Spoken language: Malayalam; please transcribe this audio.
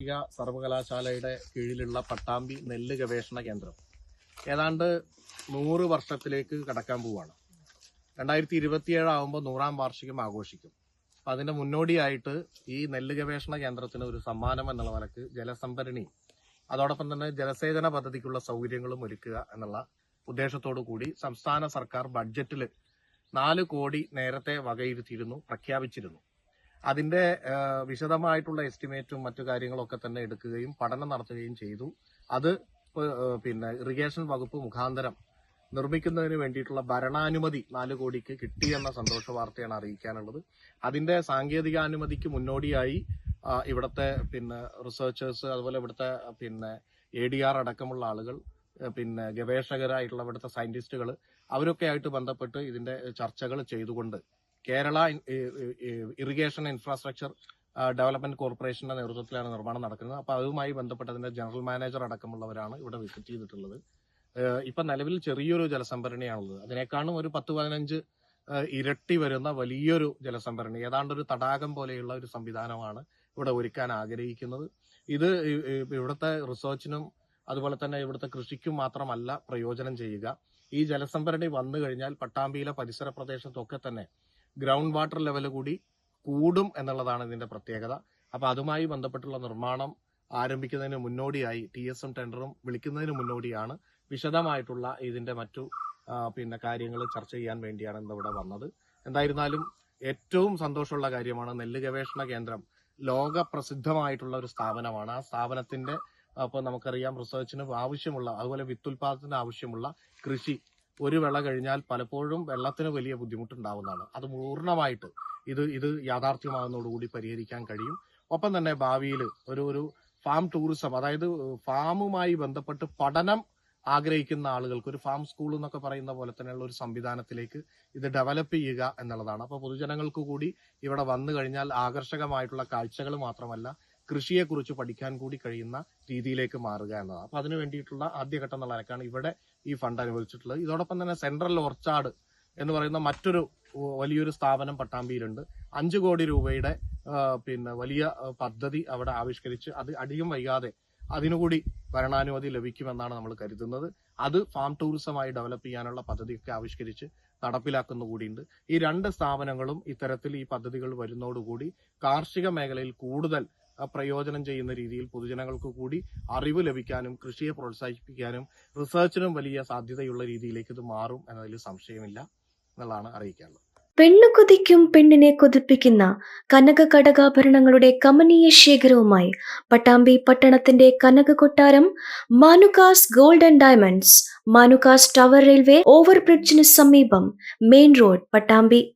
കാർഷിക സർവകലാശാലയുടെ കീഴിലുള്ള പട്ടാമ്പി നെല്ല് ഗവേഷണ കേന്ദ്രം. ഏതാണ്ട് നൂറ് വർഷത്തിലേക്ക് കടക്കാൻ പോവുകയാണ് രണ്ടായിരത്തി ഇരുപത്തിയേഴ് ആകുമ്പോൾ നൂറാം വാർഷികം ആഘോഷിക്കും. അപ്പം അതിന്റെ മുന്നോടിയായിട്ട് ഈ നെല്ല് ഗവേഷണ കേന്ദ്രത്തിന് ഒരു സമ്മാനം എന്നുള്ള നിലയ്ക്ക് ജലസംഭരണി അതോടൊപ്പം തന്നെ ജലസേചന പദ്ധതിക്കുള്ള സൗകര്യങ്ങളും ഒരുക്കുക എന്നുള്ള ഉദ്ദേശത്തോടു കൂടി സംസ്ഥാന സർക്കാർ ബഡ്ജറ്റിൽ നാല് കോടി നേരത്തെ വകയിരുത്തിയിരുന്നു പ്രഖ്യാപിച്ചിരുന്നു. അതിന്റെ വിശദമായിട്ടുള്ള എസ്റ്റിമേറ്റും മറ്റു കാര്യങ്ങളൊക്കെ തന്നെ എടുക്കുകയും പഠനം നടത്തുകയും ചെയ്തു. അത് പിന്നെ ഇറിഗേഷൻ വകുപ്പ് മുഖാന്തരം നിർമ്മിക്കുന്നതിന് വേണ്ടിയിട്ടുള്ള ഭരണാനുമതി നാല് കോടിക്ക് കിട്ടിയെന്ന സന്തോഷ വാർത്തയാണ് അറിയിക്കാനുള്ളത്. അതിന്റെ സാങ്കേതികാനുമതിക്ക് മുന്നോടിയായി ഇവിടുത്തെ പിന്നെ റിസർച്ചേഴ്സ് അതുപോലെ ഇവിടുത്തെ പിന്നെ എ ഡി ആർ അടക്കമുള്ള ആളുകൾ പിന്നെ ഗവേഷകരായിട്ടുള്ള ഇവിടുത്തെ സയന്റിസ്റ്റുകൾ അവരൊക്കെ ആയിട്ട് ബന്ധപ്പെട്ട് ഇതിന്റെ ചർച്ചകൾ ചെയ്തുകൊണ്ട് കേരള ഇറിഗേഷൻ ഇൻഫ്രാസ്ട്രക്ചർ ഡെവലപ്മെന്റ് കോർപ്പറേഷന്റെ നേതൃത്വത്തിലാണ് നിർമ്മാണം നടക്കുന്നത്. അപ്പൊ അതുമായി ബന്ധപ്പെട്ട് അതിന്റെ ജനറൽ മാനേജർ അടക്കമുള്ളവരാണ് ഇവിടെ വിസിറ്റ് ചെയ്തിട്ടുള്ളത്. ഇപ്പൊ നിലവിൽ ചെറിയൊരു ജലസംഭരണിയാണുള്ളത്. അതിനേക്കാളും ഒരു പത്ത് പതിനഞ്ച് ഇരട്ടി വരുന്ന വലിയൊരു ജലസംഭരണി ഏതാണ്ട് ഒരു തടാകം പോലെയുള്ള ഒരു സംവിധാനമാണ് ഇവിടെ ഒരുക്കാൻ ആഗ്രഹിക്കുന്നത്. ഇത് ഇവിടുത്തെ റിസർച്ചിനും അതുപോലെ തന്നെ ഇവിടുത്തെ കൃഷിക്കും മാത്രമല്ല പ്രയോജനം ചെയ്യുക. ഈ ജലസംഭരണി വന്നു കഴിഞ്ഞാൽ പട്ടാമ്പിയിലെ പരിസര പ്രദേശത്തൊക്കെ തന്നെ ഗ്രൗണ്ട് വാട്ടർ ലെവൽ കൂടി കൂടും എന്നുള്ളതാണ് ഇതിന്റെ പ്രത്യേകത. അപ്പൊ അതുമായി ബന്ധപ്പെട്ടുള്ള നിർമ്മാണം ആരംഭിക്കുന്നതിന് മുന്നോടിയായി ടി എസ് എം ടെൻഡറും വിളിക്കുന്നതിന് മുന്നോടിയാണ് വിശദമായിട്ടുള്ള ഇതിന്റെ മറ്റു പിന്നെ കാര്യങ്ങൾ ചർച്ച ചെയ്യാൻ വേണ്ടിയാണ് ഇന്നിവിടെ വന്നത്. എന്തായിരുന്നാലും ഏറ്റവും സന്തോഷമുള്ള കാര്യമാണ് നെല്ല് ഗവേഷണ കേന്ദ്രം ലോക പ്രസിദ്ധമായിട്ടുള്ള ഒരു സ്ഥാപനമാണ്. ആ സ്ഥാപനത്തിന്റെ അപ്പോൾ നമുക്കറിയാം റിസർച്ചിന് ആവശ്യമുള്ള അതുപോലെ വിത്തുൽപാദനത്തിന് ആവശ്യമുള്ള കൃഷി ഒരു വിള കഴിഞ്ഞാൽ പലപ്പോഴും വെള്ളത്തിന് വലിയ ബുദ്ധിമുട്ടുണ്ടാവുന്നതാണ്. അത് പൂർണമായിട്ട് ഇത് ഇത് യാഥാർത്ഥ്യമാകുന്നതോടുകൂടി പരിഹരിക്കാൻ കഴിയും. ഒപ്പം തന്നെ ഭാവിയിൽ ഒരു ഒരു ഫാം ടൂറിസം അതായത് ഫാമുമായി ബന്ധപ്പെട്ട് പഠനം ആഗ്രഹിക്കുന്ന ആളുകൾക്ക് ഒരു ഫാം സ്കൂൾ എന്നൊക്കെ പറയുന്ന പോലെ തന്നെയുള്ള ഒരു സംവിധാനത്തിലേക്ക് ഇത് ഡെവലപ്പ് ചെയ്യുക എന്നുള്ളതാണ്. അപ്പോൾ പൊതുജനങ്ങൾക്ക് കൂടി ഇവിടെ വന്നു കഴിഞ്ഞാൽ ആകർഷകമായിട്ടുള്ള കാഴ്ചകൾ മാത്രമല്ല കൃഷിയെക്കുറിച്ച് പഠിക്കാൻ കൂടി കഴിയുന്ന രീതിയിലേക്ക് മാറുക എന്നതാണ്. അപ്പൊ അതിനു വേണ്ടിയിട്ടുള്ള ആദ്യഘട്ടം എന്നുള്ള നിലക്കാണ് ഇവിടെ ഈ ഫണ്ട് അനുവദിച്ചിട്ടുള്ളത്. ഇതോടൊപ്പം തന്നെ സെൻട്രൽ ഓർച്ചാർഡ് എന്ന് പറയുന്ന മറ്റൊരു വലിയൊരു സ്ഥാപനം പട്ടാമ്പിയിലുണ്ട്. അഞ്ചു കോടി രൂപയുടെ പിന്നെ വലിയ പദ്ധതി അവിടെ ആവിഷ്കരിച്ച് അത് അടിയും വൈകാതെ അതിനുകൂടി ഭരണാനുമതി ലഭിക്കുമെന്നാണ് നമ്മൾ കരുതുന്നത്. അത് ഫാം ടൂറിസമായി ഡെവലപ്പ് ചെയ്യാനുള്ള പദ്ധതിയൊക്കെ ആവിഷ്കരിച്ച് നടപ്പിലാക്കുന്ന കൂടിയുണ്ട്. ഈ രണ്ട് സ്ഥാപനങ്ങളും ഇത്തരത്തിൽ ഈ പദ്ധതികൾ വരുന്നതോടുകൂടി കാർഷിക മേഖലയിൽ കൂടുതൽ പ്രയോജനം ചെയ്യുന്ന രീതിയിൽ പൊതുജനങ്ങൾക്ക് കൂടി അറിവ് ലഭിക്കാനും കൃഷിയെ പ്രോത്സാഹിപ്പിക്കാനും റിസർച്ചിനും വലിയ സാധ്യതയുള്ള രീതിയിലേക്ക് ഇത് മാറും എന്നതിൽ സംശയമില്ല എന്നുള്ളതാണ് അറിയിക്കാനുള്ളത്. പെണ്ണു കൊതിക്കും പെണ്ണിനെ കൊതിപ്പിക്കുന്ന കനക കടകാഭരണങ്ങളുടെ കമനീയ ശേഖരവുമായി പട്ടാമ്പി പട്ടണത്തിന്റെ കനക കൊട്ടാരം Manukas gold and diamonds Manukas tower railway ഓവർബ്രിഡ്ജിന് സമീപം മെയിൻ റോഡ് പട്ടാമ്പി